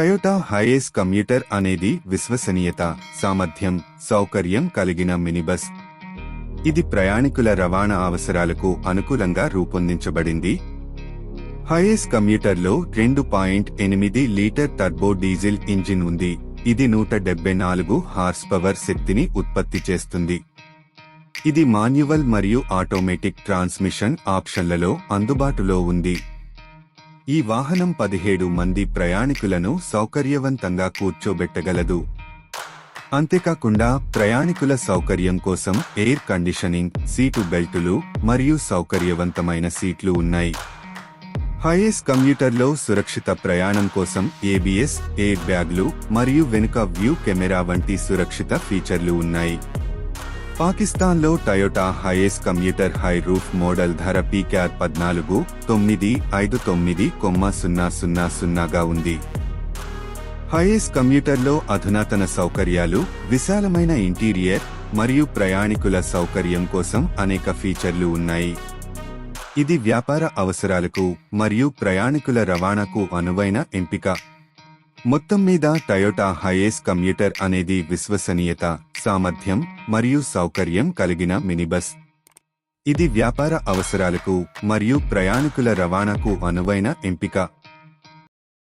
Toyota Hiace commuter అనేది విశ్వసనీయత సామర్థ్యం సౌకర్యం కలిగిన మినిబస్. ఇది ప్రయాణికుల రవాణా అవసరాలకు అనుకూలంగా రూపొందించబడింది. హైయేస్ కమ్యూటర్లో రెండు పాయింట్ ఎనిమిది లీటర్ టర్బో డీజిల్ ఇంజిన్ ఉంది. ఇది నూట డెబ్బై నాలుగు హార్స్ పవర్ శక్తిని ఉత్పత్తి చేస్తుంది. ఇది మాన్యువల్ మరియు ఆటోమేటిక్ ట్రాన్స్మిషన్ ఆప్షన్లలో అందుబాటులో ఉంది. ఈ వాహనం పదిహేడు మంది ప్రయాణికులను సౌకర్యవంతంగా కూర్చోబెట్టగలదు. అంతేకాకుండా ప్రయాణికుల సౌకర్యం కోసం ఎయిర్ కండిషనింగ్ సీటు బెల్టులు మరియు సౌకర్యవంతమైన సీట్లు ఉన్నాయి. హైయెస్ కమ్యూటర్లో సురక్షిత ప్రయాణం కోసం ఏబిఎస్ ఎయిర్ బ్యాగ్లు మరియు వెనుక వ్యూ కెమెరా వంటి సురక్షిత ఫీచర్లు ఉన్నాయి. పాకిస్తాన్లో Toyota Hiace commuter high roof model ధర పీక్యార్ పద్నాలుగు తొమ్మిది ఐదు తొమ్మిది కొమ్మ సున్నా సున్నా సున్నాగా ఉంది. హైయేస్ కమ్యూటర్లో అధునాతన సౌకర్యాలు విశాలమైన ఇంటీరియర్ మరియు ప్రయాణికుల సౌకర్యం కోసం అనేక ఫీచర్లు ఉన్నాయి. ఇది వ్యాపార అవసరాలకు మరియు ప్రయాణికుల రవాణాకు అనువైన ఎంపిక. మొత్తం మీద టయోటా హైయేస్ కమ్యూటర్ అనేది విశ్వసనీయత సామర్థ్యం మరియు సౌకర్యం కలిగిన మినిబస్. ఇది వ్యాపార అవసరాలకు మరియు ప్రయాణికుల రవాణాకు అనువైన ఎంపిక.